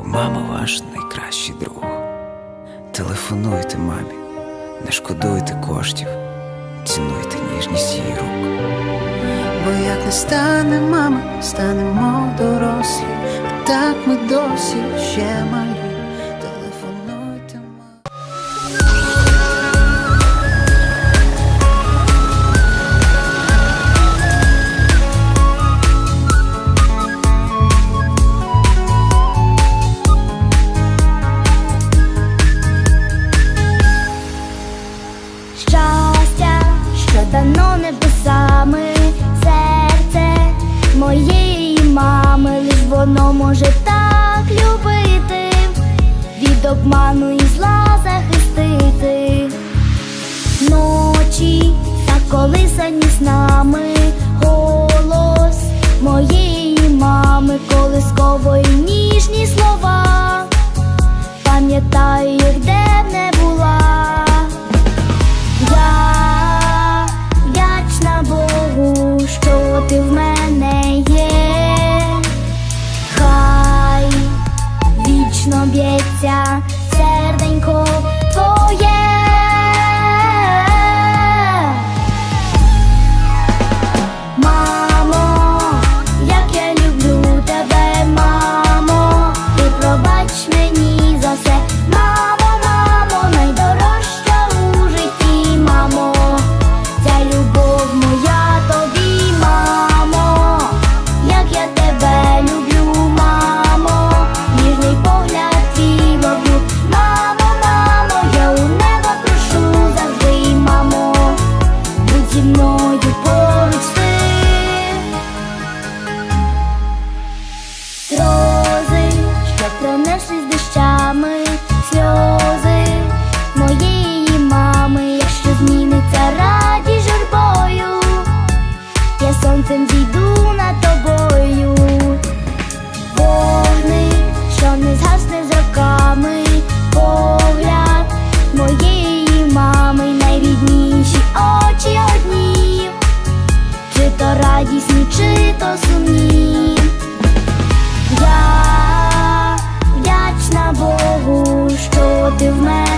бо мама ваш найкращий друг. Телефонуйте мамі, не шкодуйте коштів, цінуйте ніжність її рук. Бо як не стане мама, станемо дорослі, а так ми досі ще малі. Що дано небесами, серце моєї мами, лиш воно може так любити, від обману і зла пронеслись дощами, сльози моєї мами, якщо зміниться радість журбою, я сонцем зійду над тобою, вогни, що не згасне з роками, погляд моєї мами, найрідніші очі одні, чи то радісні, чи то сумні. Я вдячна